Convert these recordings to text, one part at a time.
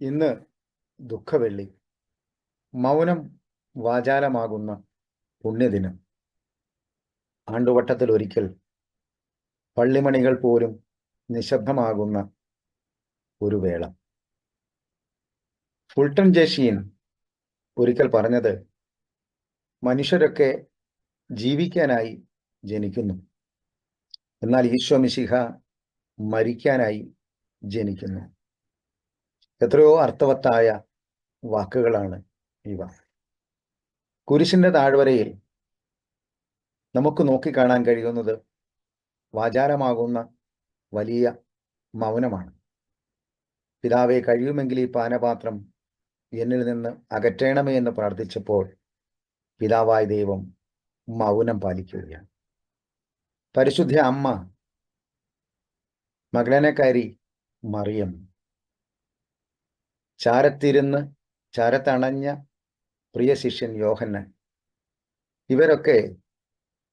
ഇന്ന് ദുഃഖവെള്ളി. മൗനം വാചാലമാകുന്ന പുണ്യദിനം. ആണ്ടുവട്ടത്തിൽ ഒരിക്കൽ പള്ളിമണികൾ പോലും നിശബ്ദമാകുന്ന ഒരു വേള. ഫുൾട്ടൺ ജേഷീൻ ഒരിക്കൽ പറഞ്ഞത് മനുഷ്യരൊക്കെ ജീവിക്കാനായി ജനിക്കുന്നു. എന്നാൽ ഈശോ മിശിഹ മരിക്കാനായി ജനിക്കുന്നു. എത്രയോ അർത്ഥവത്തായ വാക്കുകളാണ് ഇവ. കുരിശിന്റെ താഴ്വരയിൽ നമുക്ക് നോക്കിക്കാണാൻ കഴിയുന്നത് വാചാരമാകുന്ന വലിയ മൗനമാണ്. പിതാവെ കഴിയുമെങ്കിൽ ഈ പാനപാത്രം എന്നിൽ നിന്ന് അകറ്റണമേ എന്ന് പ്രാർത്ഥിച്ചപ്പോൾ പിതാവായ ദൈവം മൗനം പാലിക്കുകയാണ്. പരിശുദ്ധ അമ്മ മകളനക്കാരി മറിയം ചാരത്തിരുന്ന് ചാരത്തണഞ്ഞ പ്രിയ ശിഷ്യൻ യോഹന്നൻ. ഇവരൊക്കെ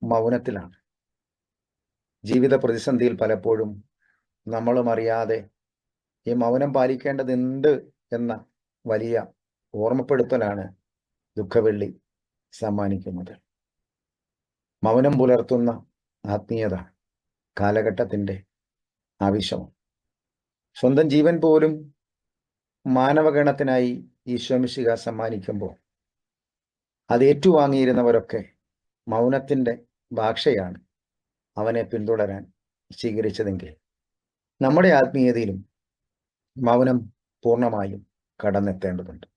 മൗനത്തിലാണ്. ജീവിത പ്രതിസന്ധിയിൽ പലപ്പോഴും നമ്മളും അറിയാതെ ഈ മൗനം പാലിക്കേണ്ടതുണ്ട് എന്ന വലിയ ഓർമ്മപ്പെടുത്തലാണ് ദുഃഖവെള്ളി സമ്മാനിക്കുന്നത്. മൗനം പുലർത്തുന്ന ആത്മീയത കാലഘട്ടത്തിന്റെ ആവശ്യമാണ്. സ്വന്തം ജീവൻ പോലും മാനവഗണത്തിനായി ഈശ്വമിശിക സമ്മാനിക്കുമ്പോൾ അത് ഏറ്റുവാങ്ങിയിരുന്നവരൊക്കെ മൗനത്തിന്റെ ഭാഷയാണ് അവനെ പിന്തുടരാൻ സ്വീകരിച്ചതെങ്കിൽ നമ്മുടെ ആത്മീയതയിലും മൗനം പൂർണമായും കടന്നെത്തേണ്ടതുണ്ട്.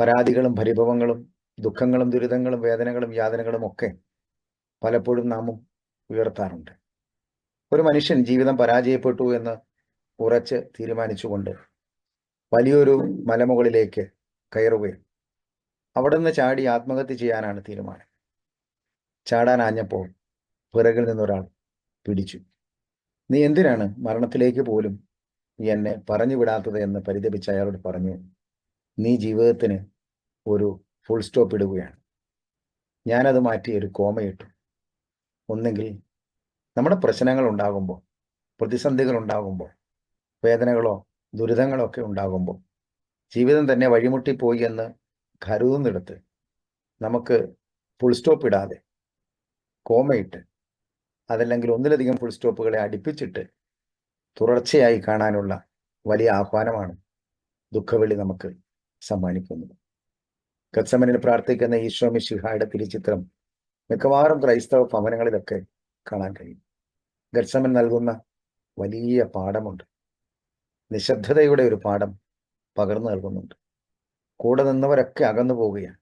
പരാതികളും പരിഭവങ്ങളും ദുഃഖങ്ങളും ദുരിതങ്ങളും വേദനകളും യാതനകളും ഒക്കെ പലപ്പോഴും നാമും ഉയർത്താറുണ്ട്. ഒരു മനുഷ്യൻ ജീവിതം പരാജയപ്പെട്ടു എന്ന് ഉറച്ച് തീരുമാനിച്ചുകൊണ്ട് വലിയൊരു മലമുകളിലേക്ക് കയറുകയും അവിടെ നിന്ന് ചാടി ആത്മഹത്യ ചെയ്യാനാണ് തീരുമാനം. ചാടാനാഞ്ഞപ്പോൾ പിറകിൽ നിന്നൊരാൾ പിടിച്ചു. നീ എന്തിനാണ് മരണത്തിലേക്ക് പോലും നീ എന്നെ പറഞ്ഞു വിടാത്തത്? എന്ന് പരിതപിച്ച അയാളോട് പറഞ്ഞു നീ ജീവിതത്തിന് ഒരു ഫുൾ സ്റ്റോപ്പ് ഇടുകയാണ്. ഞാനത് മാറ്റി ഒരു കോമയിട്ടു. ഒന്നെങ്കിൽ നമ്മുടെ പ്രശ്നങ്ങൾ ഉണ്ടാകുമ്പോൾ പ്രതിസന്ധികൾ ഉണ്ടാകുമ്പോൾ വേദനകളോ ദുരിതങ്ങളോ ഒക്കെ ഉണ്ടാകുമ്പോൾ ജീവിതം തന്നെ വഴിമുട്ടിപ്പോയി എന്ന് കരുതുന്നിടത്ത് നമുക്ക് ഫുൾ സ്റ്റോപ്പ് ഇടാതെ കോമയിട്ട് അതല്ലെങ്കിൽ ഒന്നിലധികം ഫുൾ സ്റ്റോപ്പുകളെ അടുപ്പിച്ചിട്ട് തുടർച്ചയായി കാണാനുള്ള വലിയ ആഹ്വാനമാണ് ദുഃഖവെള്ളി നമുക്ക് സമ്മാനിക്കുന്നത്. ഗത്സമനിൽ പ്രാർത്ഥിക്കുന്ന ഈശോ മിശിഹായുടെ തിരുച്ചിത്രം മിക്കവാറും ക്രൈസ്തവ ഭവനങ്ങളിലൊക്കെ കാണാൻ കഴിയും. ഗത്സമൻ നൽകുന്ന വലിയ പാഠമുണ്ട്. നിശബ്ദതയുടെ ഒരു പാഠം പകർന്നു നൽകുന്നുണ്ട്. കൂടെ നിന്നവരൊക്കെ അകന്നു പോവുകയാണ്.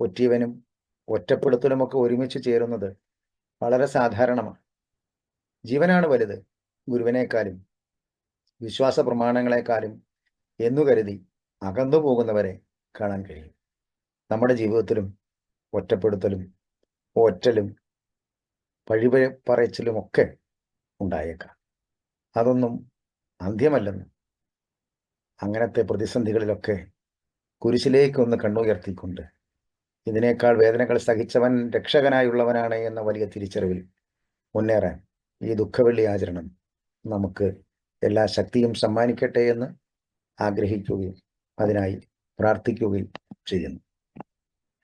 ഒറ്റീവനും ഒറ്റപ്പെടുത്തലുമൊക്കെ ഒരുമിച്ച് ചേരുന്നത് വളരെ സാധാരണമാണ്. ജീവനാണ് വലുത് ഗുരുവിനേക്കാളും വിശ്വാസ പ്രമാണങ്ങളെക്കാളും എന്നു കരുതി അകന്നു പോകുന്നവരെ കാണാൻ കഴിയും. നമ്മുടെ ജീവിതത്തിലും ഒറ്റപ്പെടുത്തലും ഒറ്റലും പഴിപ പറച്ചിലും ഒക്കെ ഉണ്ടായേക്കാം. അതൊന്നും അന്ത്യമല്ലെന്ന്. അങ്ങനത്തെ പ്രതിസന്ധികളിലൊക്കെ കുരിശിലേക്ക് ഒന്ന് കണ്ണുയർത്തിക്കൊണ്ട് ഇതിനേക്കാൾ വേദനകൾ സഹിച്ചവൻ രക്ഷകനായുള്ളവനാണ് എന്ന വലിയ തിരിച്ചറിവിൽ മുന്നേറാൻ ഈ ദുഃഖവെള്ളി ആചരണം നമുക്ക് എല്ലാ ശക്തിയും സമ്മാനിക്കട്ടെ എന്ന് ആഗ്രഹിക്കുകയും അതിനായി പ്രാർത്ഥിക്കുകയും ചെയ്യുന്നു.